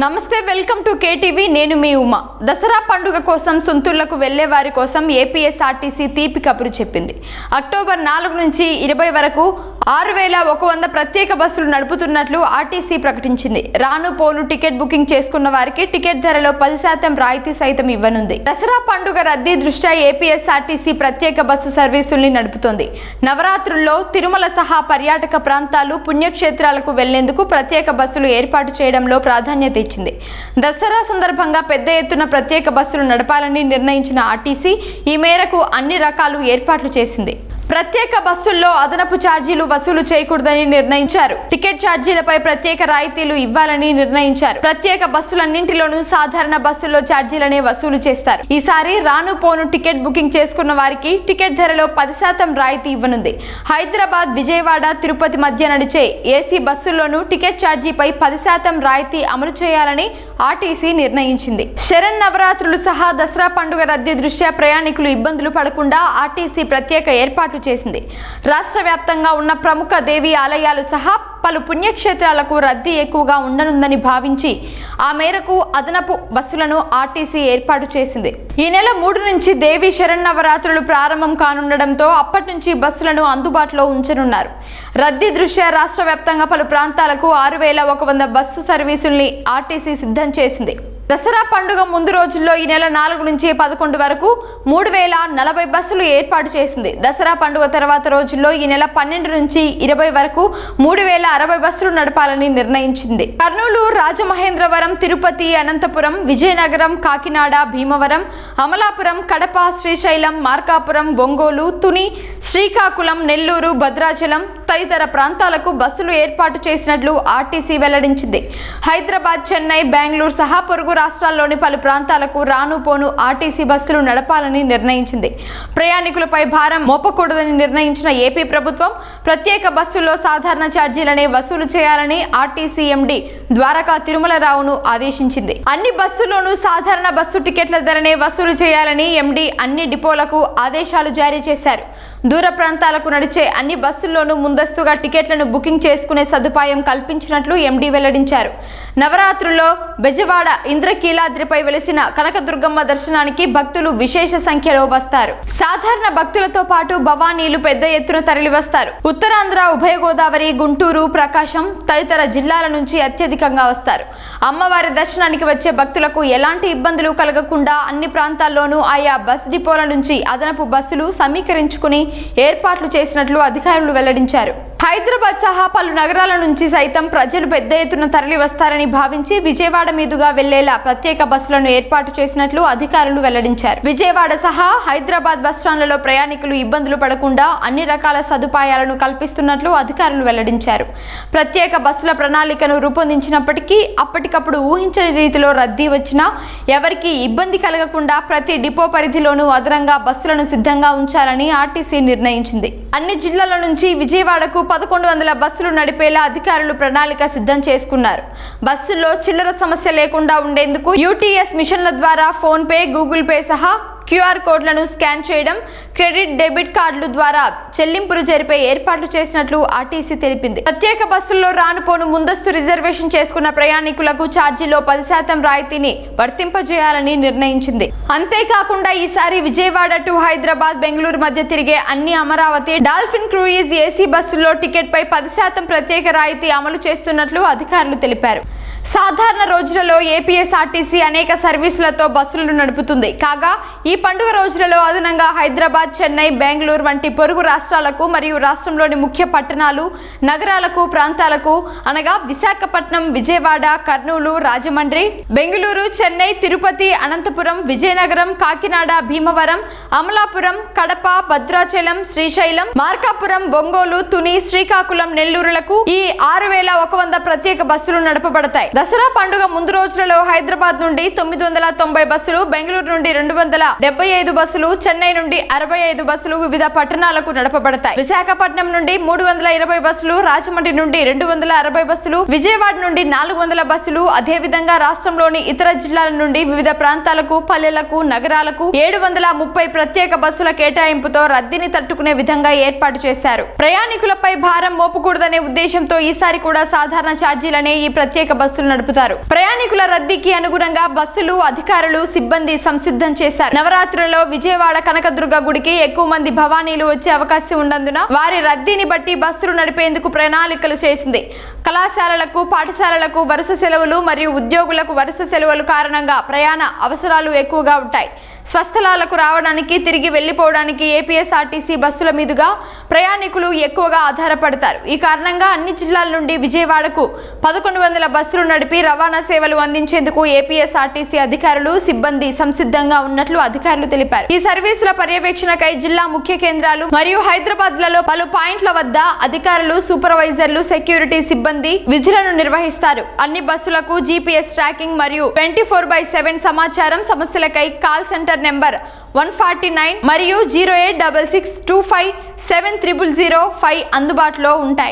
నమస్తే welcome to KTV. నేను మీ ఉమా. దసరా పండుగ కోసం సొంతూర్లకు వెళ్ళే వారి కోసం ఏపీఎస్ఆర్టీసీ తీపి కబురు చెప్పింది. అక్టోబర్ నాలుగు నుంచి ఇరవై వరకు ఆరు వేల ఒక వంద ప్రత్యేక బస్సులు నడుపుతున్నట్లు ఆర్టీసీ ప్రకటించింది. రాను పోను టికెట్ బుకింగ్ చేసుకున్న వారికి టికెట్ ధరలో పది శాతం రాయితీ సైతం ఇవ్వనుంది. దసరా పండుగ రద్దీ దృష్ట్యా ఏపీఎస్ఆర్టీసీ ప్రత్యేక బస్సు సర్వీసుల్ని నడుపుతోంది. నవరాత్రుల్లో తిరుమల సహా పర్యాటక ప్రాంతాలు పుణ్యక్షేత్రాలకు వెళ్ళేందుకు ప్రత్యేక బస్సులు ఏర్పాటు చేయడంలో ప్రాధాన్యత ఇచ్చింది. దసరా సందర్భంగా పెద్ద ఎత్తున ప్రత్యేక బస్సులు నడపాలని నిర్ణయించిన ఆర్టీసీ ఈ మేరకు అన్ని రకాలు ఏర్పాట్లు చేసింది. ప్రత్యేక బస్సుల్లో అదనపు ఛార్జీలు వసూలు చేయకూడదని నిర్ణయించారు. టికెట్ ఛార్జీలపై ప్రత్యేక రాయితీలు ఇవ్వాలని నిర్ణయించారు. ప్రత్యేక బస్సులన్నింటిలోనూ సాధారణ బస్సుల్లో ఛార్జీలనే వసూలు చేస్తారు. ఈసారి రాను పోను టికెట్ బుకింగ్ చేసుకున్న వారికి టికెట్ ధరలో పది శాతం రాయితీ ఇవ్వనుంది. హైదరాబాద్ విజయవాడ తిరుపతి మధ్య నడిచే ఏసీ బస్సుల్లోనూ టికెట్ ఛార్జీపై పది శాతం రాయితీ అమలు చేయాలని ఆర్టీసీ నిర్ణయించింది. శరణ్ నవరాత్రులు సహా దసరా పండుగ రద్దీ దృష్ట్యా ప్రయాణికులు ఇబ్బందులు పడకుండా ఆర్టీసీ ప్రత్యేక ఏర్పాట్లు చేసింది. రాష్ట్ర వ్యాప్తంగా ఉన్న ప్రముఖ దేవి ఆలయాలు సహా పలు పుణ్యక్షేత్రాలకు రద్దీ ఎక్కువగా ఉండనుందని భావించి ఆ మేరకు అదనపు బస్సులను ఆర్టీసీ ఏర్పాటు చేసింది. ఈ నెల మూడు నుంచి దేవి శరన్నవరాత్రులు ప్రారంభం కానుండడంతో అప్పటి నుంచి బస్సులను అందుబాటులో ఉంచనున్నారు. రద్దీ దృష్ట్యా రాష్ట్ర వ్యాప్తంగా పలు ప్రాంతాలకు ఆరు వేల ఒక వంద బస్సు సర్వీసుల్ని ఆర్టీసీ సిద్ధం చేసింది. దసరా పండుగ ముందు రోజుల్లో ఈ నెల నాలుగు నుంచి పదకొండు వరకు మూడు వేల నలభై బస్సులు ఏర్పాటు చేసింది. దసరా పండుగ తర్వాత రోజుల్లో ఈ నెల పన్నెండు నుంచి ఇరవై వరకు మూడు వేల అరవై బస్సులు నడపాలని నిర్ణయించింది. కర్నూలు రాజమహేంద్రవరం తిరుపతి అనంతపురం విజయనగరం కాకినాడ భీమవరం అమలాపురం కడప శ్రీశైలం మార్కాపురం ఒంగోలు తుని శ్రీకాకుళం నెల్లూరు భద్రాచలం తదితర ప్రాంతాలకు బస్సులు ఏర్పాటు చేసినట్లు ఆర్టీసీ వెల్లడించింది. హైదరాబాద్ చెన్నై బెంగళూరు సహా పొరుగు రాష్ట్రాల్లోని పలు ప్రాంతాలకు రాను పోను ఆర్టీసీ బస్సులు నడపాలని నిర్ణయించింది. ప్రయాణికులపై భారం మోపకూడదని నిర్ణయించిన ఏపీ ప్రభుత్వం ప్రత్యేక బస్సుల్లో సాధారణ ఛార్జీలనే వసూలు చేయాలని ఆర్టీసీ ఎండీ ద్వారకా తిరుమలరావును ఆదేశించింది. అన్ని బస్సుల్లోనూ సాధారణ బస్సు టికెట్ల ధరనే వసూలు చేయాలని ఎండీ అన్ని డిపోలకు ఆదేశాలు జారీ చేశారు. దూర ప్రాంతాలకు నడిచే అన్ని బస్సుల్లోనూ ముందస్తుగా టికెట్లను బుకింగ్ చేసుకునే సదుపాయం కల్పించినట్లు ఎండీ వెల్లడించారు. నవరాత్రుల్లో బెజవాడ ఇంద్రకీలాద్రిపై వెలిసిన కనకదుర్గమ్మ దర్శనానికి భక్తులు విశేష సంఖ్యలో వస్తారు. సాధారణ భక్తులతో పాటు భవానీలు పెద్ద ఎత్తున తరలివస్తారు. ఉత్తరాంధ్ర ఉభయ గోదావరి గుంటూరు ప్రకాశం తదితర జిల్లాల నుంచి అత్యధికంగా వస్తారు. అమ్మవారి దర్శనానికి వచ్చే భక్తులకు ఎలాంటి ఇబ్బందులు కలగకుండా అన్ని ప్రాంతాల్లోనూ ఆయా బస్ డిపోల నుంచి అదనపు బస్సులు సమీకరించుకుని ఏర్పాట్లు చేసినట్లు అధికారులు వెల్లడించారు. హైదరాబాద్ సహా పలు నగరాల నుంచి సైతం ప్రజలు పెద్ద ఎత్తున తరలి వస్తారని భావించి విజయవాడ మీదుగా వెళ్ళేలా ప్రత్యేక బస్సులను ఏర్పాటు చేసినట్లు అధికారులు వెల్లడించారు. విజయవాడ సహా హైదరాబాద్ బస్టాండ్లలో ప్రయాణికులు ఇబ్బందులు పడకుండా అన్ని రకాల సదుపాయాలను కల్పిస్తున్నట్లు అధికారులు వెల్లడించారు. ప్రత్యేక బస్సుల ప్రణాళికను రూపొందించినప్పటికీ అప్పటికప్పుడు ఊహించని రీతిలో రద్దీ వచ్చినా ఎవరికి ఇబ్బంది కలగకుండా ప్రతి డిపో పరిధిలోనూ అదనంగా బస్సులను సిద్ధంగా ఉంచాలని ఆర్టీసీ నిర్ణయించింది. అన్ని జిల్లాల నుంచి విజయవాడకు పదకొండు వందల బస్సులు నడిపేలా అధికారులు ప్రణాళిక సిద్ధం చేసుకున్నారు. బస్సుల్లో చిల్లర సమస్య లేకుండా ఉండేందుకు యూటీఎస్ మిషన్ల ద్వారా ఫోన్పే గూగుల్ పే సహా క్యూఆర్ కోడ్లను స్కాన్ చేయడం క్రెడిట్ డెబిట్ కార్డుల ద్వారా చెల్లింపులు జరిపే ఏర్పాట్లు చేసినట్లు ఆర్టీసీ తెలిపింది. ప్రత్యేక బస్సుల్లో రానుపోను ముందస్తు రిజర్వేషన్ చేసుకున్న ప్రయాణికులకు ఛార్జీలో పది శాతం రాయితీని వర్తింపజేయాలని నిర్ణయించింది. అంతేకాకుండా ఈసారి విజయవాడ టు హైదరాబాద్ బెంగళూరు మధ్య తిరిగే అన్ని అమరావతి డాల్ఫిన్ క్రూయిజ్ ఏసీ బస్సుల్లో టికెట్పై పది శాతం ప్రత్యేక రాయితీ అమలు చేస్తున్నట్లు అధికారులు తెలిపారు. సాధారణ రోజులలో ఏపీఎస్ఆర్టీసీ అనేక సర్వీసులతో బస్సులను నడుపుతుంది. కాగా ఈ ఈ పండుగ రోజులలో అదనంగా హైదరాబాద్ చెన్నై బెంగళూరు వంటి పొరుగు రాష్ట్రాలకు మరియు రాష్ట్రంలోని ముఖ్య పట్టణాలు నగరాలకు ప్రాంతాలకు అనగా విశాఖపట్నం విజయవాడ కర్నూలు రాజమండ్రి బెంగళూరు చెన్నై తిరుపతి అనంతపురం విజయనగరం కాకినాడ భీమవరం అమలాపురం కడప భద్రాచలం శ్రీశైలం మార్కాపురం ఒంగోలు తుని శ్రీకాకుళం నెల్లూరులకు ఈ ఆరు వేల ఒక వంద ప్రత్యేక బస్సులు నడపబడతాయి. దసరా పండుగ ముందు రోజులలో హైదరాబాద్ నుండి తొమ్మిది వందల తొంభై బస్సులు బెంగళూరు నుండి రెండు వందల డెబ్బై ఐదు బస్సులు చెన్నై నుండి అరవై ఐదు బస్సులు వివిధ పట్టణాలకు నడపబడతాయి. విశాఖపట్నం నుండి మూడు వందల ఇరవై బస్సులు రాజమండ్రి నుండి రెండు వందల అరవై బస్సులు విజయవాడ నుండి నాలుగు వందల బస్సులు అదేవిధంగా రాష్ట్రంలోని ఇతర జిల్లాల నుండి వివిధ ప్రాంతాలకు పల్లెలకు నగరాలకు ఏడు వందల ముప్పై ప్రత్యేక బస్సుల కేటాయింపుతో రద్దీని తట్టుకునే విధంగా ఏర్పాటు చేశారు. ప్రయాణికులపై భారం మోపకూడదనే ఉద్దేశంతో ఈసారి కూడా సాధారణ ఛార్జీలనే ఈ ప్రత్యేక బస్సులు నడుపుతారు. ప్రయాణికుల రద్దీకి అనుగుణంగా బస్సులు అధికారులు సిబ్బంది సంసిద్ధం చేశారు. నవరాత్రులలో విజయవాడ కనకదుర్గ గుడికి ఎక్కువ మంది భవానీలు వచ్చే అవకాశం ఉన్నందున వారి రద్దీని బట్టి బస్సులు నడిపేందుకు ప్రణాళికలు చేసింది. కళాశాలలకు పాఠశాలలకు వరుస సెలవులు మరియు ఉద్యోగులకు వరుస సెలవులు కారణంగా ప్రయాణ అవసరాలు ఎక్కువగా ఉంటాయి. స్వస్థలాలకు రావడానికి తిరిగి వెళ్ళిపోవడానికి ఏపీఎస్ఆర్టీసీ బస్సుల మీదుగా ప్రయాణికులు ఎక్కువగా ఆధారపడతారు. ఈ కారణంగా అన్ని జిల్లాల నుండి విజయవాడకు పదకొండు వందల బస్సులు నడిపి రవాణా సేవలు అందించేందుకు ఏపీఎస్ఆర్టీసీ అధికారులు సిబ్బంది సంసిద్ధంగా ఉన్నట్లు అధికారులు తెలిపారు. ఈ సర్వీసుల పర్యవేక్షణకై జిల్లా ముఖ్య కేంద్రాలు మరియు హైదరాబాద్లలో పలు పాయింట్ల వద్ద అధికారులు సూపర్వైజర్లు సెక్యూరిటీ సిబ్బంది విధులను నిర్వహిస్తారు. అన్ని బస్సులకు జీపీఎస్ ట్రాకింగ్ మరియు ట్వంటీ ఫోర్ బై సెవెన్ సమాచారం సమస్యలకై call centre number one forty nine మరియు zero eight double six two five seven triple zero five అందుబాటులో ఉంటాయి.